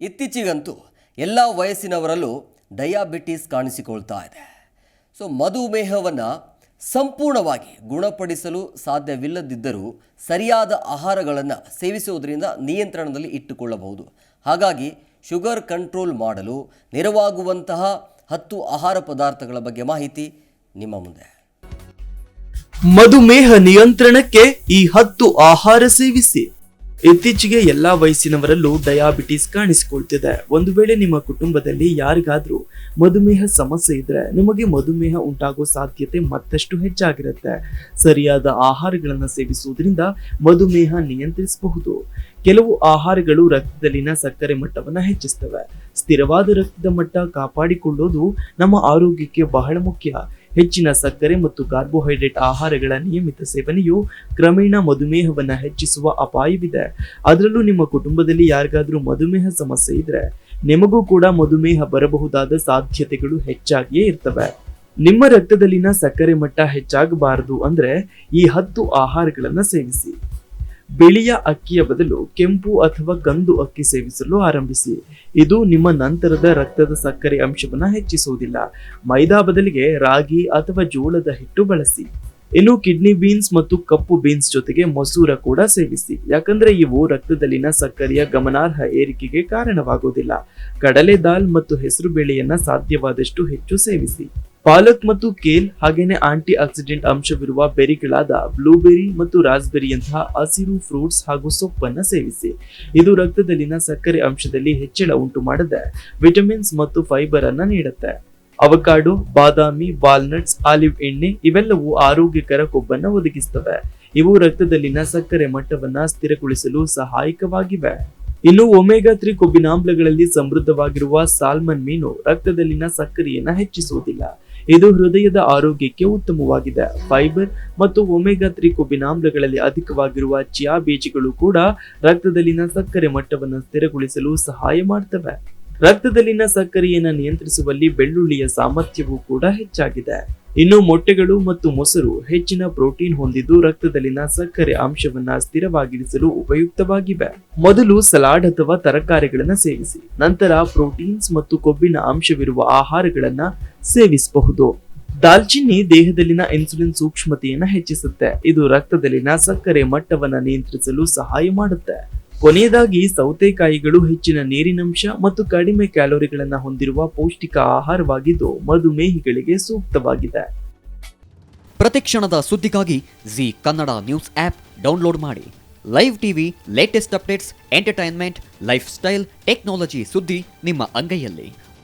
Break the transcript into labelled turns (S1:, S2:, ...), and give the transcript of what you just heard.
S1: ಇತ್ತೀಚೆಗಂತೂ ಎಲ್ಲ ವಯಸ್ಸಿನವರಲ್ಲೂ ಡಯಾಬಿಟಿಸ್ ಕಾಣಿಸಿಕೊಳ್ತಾ ಇದೆ. ಸೊ, ಮಧುಮೇಹವನ್ನು ಸಂಪೂರ್ಣವಾಗಿ ಗುಣಪಡಿಸಲು ಸಾಧ್ಯವಿಲ್ಲದಿದ್ದರೂ ಸರಿಯಾದ ಆಹಾರಗಳನ್ನು ಸೇವಿಸುವುದರಿಂದ ನಿಯಂತ್ರಣದಲ್ಲಿ ಇಟ್ಟುಕೊಳ್ಳಬಹುದು. ಹಾಗಾಗಿ ಶುಗರ್ ಕಂಟ್ರೋಲ್ ಮಾಡಲು ನೆರವಾಗುವಂತಹ ಹತ್ತು ಆಹಾರ ಪದಾರ್ಥಗಳ ಬಗ್ಗೆ ಮಾಹಿತಿ ನಿಮ್ಮ ಮುಂದೆ.
S2: ಮಧುಮೇಹ ನಿಯಂತ್ರಣಕ್ಕೆ ಈ ಹತ್ತು ಆಹಾರ ಸೇವಿಸಿ. ಇತ್ತೀಚೆಗೆ ಎಲ್ಲಾ ವಯಸ್ಸಿನವರಲ್ಲೂ ಡಯಾಬಿಟಿಸ್ ಕಾಣಿಸಿಕೊಳ್ತಿದೆ. ಒಂದು ವೇಳೆ ನಿಮ್ಮ ಕುಟುಂಬದಲ್ಲಿ ಯಾರಿಗಾದ್ರೂ ಮಧುಮೇಹ ಸಮಸ್ಯೆ ಇದ್ರೆ ನಿಮಗೆ ಮಧುಮೇಹ ಉಂಟಾಗೋ ಸಾಧ್ಯತೆ ಮತ್ತಷ್ಟು ಹೆಚ್ಚಾಗಿರುತ್ತೆ. ಸರಿಯಾದ ಆಹಾರಗಳನ್ನು ಸೇವಿಸುವುದರಿಂದ ಮಧುಮೇಹ ನಿಯಂತ್ರಿಸಬಹುದು. ಕೆಲವು ಆಹಾರಗಳು ರಕ್ತದಲ್ಲಿನ ಸಕ್ಕರೆ ಮಟ್ಟವನ್ನು ಹೆಚ್ಚಿಸ್ತವೆ. ಸ್ಥಿರವಾದ ರಕ್ತದ ಮಟ್ಟ ಕಾಪಾಡಿಕೊಳ್ಳೋದು ನಮ್ಮ ಆರೋಗ್ಯಕ್ಕೆ ಬಹಳ ಮುಖ್ಯ. ಹೆಚ್ಚಿನ ಸಕ್ಕರೆ ಮತ್ತು ಕಾರ್ಬೋಹೈಡ್ರೇಟ್ ಆಹಾರಗಳ ನಿಯಮಿತ ಸೇವನೆಯು ಕ್ರಮೇಣ ಮಧುಮೇಹವನ್ನು ಹೆಚ್ಚಿಸುವ ಅಪಾಯವಿದೆ. ಅದರಲ್ಲೂ ನಿಮ್ಮ ಕುಟುಂಬದಲ್ಲಿ ಯಾರಿಗಾದರೂ ಮಧುಮೇಹ ಸಮಸ್ಯೆ ಇದ್ರೆ ನಿಮಗೂ ಕೂಡ ಮಧುಮೇಹ ಬರಬಹುದಾದ ಸಾಧ್ಯತೆಗಳು ಹೆಚ್ಚಾಗಿಯೇ ಇರ್ತವೆ. ನಿಮ್ಮ ರಕ್ತದಲ್ಲಿನ ಸಕ್ಕರೆ ಮಟ್ಟ ಹೆಚ್ಚಾಗಬಾರದು ಅಂದ್ರೆ ಈ ಹತ್ತು ಆಹಾರಗಳನ್ನು ಸೇವಿಸಿ. ಬಿಳಿಯ ಅಕ್ಕಿಯ ಬದಲು ಕೆಂಪು ಅಥವಾ ಗಂದು ಅಕ್ಕಿ ಸೇವಿಸಲು ಆರಂಭಿಸಿ. ಇದು ನಿಮ್ಮ ನಂತರದ ರಕ್ತದ ಸಕ್ಕರೆ ಅಂಶವನ್ನು ಹೆಚ್ಚಿಸುವುದಿಲ್ಲ. ಮೈದಾ ಬದಲಿಗೆ ರಾಗಿ ಅಥವಾ ಜೋಳದ ಹಿಟ್ಟು ಬಳಸಿ. ಇನ್ನು ಕಿಡ್ನಿ ಬೀನ್ಸ್ ಮತ್ತು ಕಪ್ಪು ಬೀನ್ಸ್ ಜೊತೆಗೆ ಮಸೂರ ಕೂಡ ಸೇವಿಸಿ. ಯಾಕಂದ್ರೆ ಇವು ರಕ್ತದಲ್ಲಿನ ಸಕ್ಕರೆಯ ಗಮನಾರ್ಹ ಏರಿಕೆಗೆ ಕಾರಣವಾಗುವುದಿಲ್ಲ. ಕಡಲೆ ದಾಲ್ ಮತ್ತು ಹೆಸರು ಬೇಳೆಯನ್ನ ಸಾಧ್ಯವಾದಷ್ಟು ಹೆಚ್ಚು ಸೇವಿಸಿ. ಪಾಲಕ್ ಮತ್ತು ಕೇಲ್ ಹಾಗೇನೆ ಆಂಟಿ ಆಕ್ಸಿಡೆಂಟ್ ಅಂಶವಿರುವ ಬೆರಿಗಳಾದ ಬ್ಲೂಬೆರಿ ಮತ್ತು ರಾಸ್ಬೆರಿಯಂತಹ ಹಸಿರು ಫ್ರೂಟ್ಸ್ ಹಾಗೂ ಸೊಪ್ಪನ್ನು ಸೇವಿಸಿ. ಇದು ರಕ್ತದಲ್ಲಿನ ಸಕ್ಕರೆ ಅಂಶದಲ್ಲಿ ಹೆಚ್ಚಳ ಉಂಟು ಮಾಡದೆ ವಿಟಮಿನ್ಸ್ ಮತ್ತು ಫೈಬರ್ ಅನ್ನ ನೀಡುತ್ತೆ. ಅವಕಾಡು, ಬಾದಾಮಿ, ವಾಲ್ನಟ್ಸ್, ಆಲಿವ್ ಎಣ್ಣೆ ಇವೆಲ್ಲವೂ ಆರೋಗ್ಯಕರ ಕೊಬ್ಬನ್ನ ಒದಗಿಸ್ತವೆ. ಇವು ರಕ್ತದಲ್ಲಿನ ಸಕ್ಕರೆ ಮಟ್ಟವನ್ನ ಸ್ಥಿರಗೊಳಿಸಲು ಸಹಾಯಕವಾಗಿವೆ. ಇನ್ನು ಒಮೆಗಾ ತ್ರೀ ಕೊಬ್ಬಿನಾಮ್ಲಗಳಲ್ಲಿ ಸಮೃದ್ಧವಾಗಿರುವ ಸಾಲ್ಮನ್ ಮೀನು ರಕ್ತದಲ್ಲಿನ ಸಕ್ಕರೆಯನ್ನ ಹೆಚ್ಚಿಸುವುದಿಲ್ಲ. ಇದು ಹೃದಯದ ಆರೋಗ್ಯಕ್ಕೆ ಉತ್ತಮವಾಗಿದೆ. ಫೈಬರ್ ಮತ್ತು ಒಮೆಗಾ ತ್ರೀ ಕೊಬ್ಬಿನಾಮ್ಲಗಳಲ್ಲಿ ಅಧಿಕವಾಗಿರುವ ಚಿಯಾ ಬೀಜಗಳು ಕೂಡ ರಕ್ತದಲ್ಲಿನ ಸಕ್ಕರೆ ಮಟ್ಟವನ್ನು ಸ್ಥಿರಗೊಳಿಸಲು ಸಹಾಯ ಮಾಡ್ತವೆ. ರಕ್ತದಲ್ಲಿನ ಸಕ್ಕರೆಯನ್ನು ನಿಯಂತ್ರಿಸುವಲ್ಲಿ ಬೆಳ್ಳುಳ್ಳಿಯ ಸಾಮರ್ಥ್ಯವೂ ಕೂಡ ಹೆಚ್ಚಾಗಿದೆ. ಇನ್ನು ಮೊಟ್ಟೆಗಳು ಮತ್ತು ಮೊಸರು ಹೆಚ್ಚಿನ ಪ್ರೋಟೀನ್ ಹೊಂದಿದ್ದು ರಕ್ತದಲ್ಲಿನ ಸಕ್ಕರೆ ಅಂಶವನ್ನ ಸ್ಥಿರವಾಗಿರಿಸಲು ಉಪಯುಕ್ತವಾಗಿವೆ. ಮೊದಲು ಸಲಾಡ್ ಅಥವಾ ತರಕಾರಿಗಳನ್ನು ಸೇವಿಸಿ, ನಂತರ ಪ್ರೋಟೀನ್ಸ್ ಮತ್ತು ಕೊಬ್ಬಿನ ಅಂಶವಿರುವ ಆಹಾರಗಳನ್ನ ಸೇವಿಸಬಹುದು. ದಾಲ್ಚಿನ್ನಿ ದೇಹದಲ್ಲಿನ ಇನ್ಸುಲಿನ್ ಸೂಕ್ಷ್ಮತೆಯನ್ನು ಹೆಚ್ಚಿಸುತ್ತೆ. ಇದು ರಕ್ತದಲ್ಲಿನ ಸಕ್ಕರೆ ಮಟ್ಟವನ್ನು ನಿಯಂತ್ರಿಸಲು ಸಹಾಯ ಮಾಡುತ್ತೆ. ಕೊನೆಯದಾಗಿ ಸೌತೆಕಾಯಿಗಳು ಹೆಚ್ಚಿನ ನೀರಿನಂಶ ಮತ್ತು ಕಡಿಮೆ ಕ್ಯಾಲೋರಿಗಳನ್ನು ಹೊಂದಿರುವ ಪೌಷ್ಟಿಕ ಆಹಾರವಾಗಿದ್ದು ಮಧುಮೇಹಿಗಳಿಗೆ ಸೂಕ್ತವಾಗಿದೆ.
S3: ಪ್ರತಿಕ್ಷಣದ ಸುದ್ದಿಗಾಗಿ Zee Kannada news app download ಮಾಡಿ. Live TV latest updates entertainment lifestyle technology ಸುದ್ದಿ ನಿಮ್ಮ ಅಂಗೈಯಲ್ಲಿ.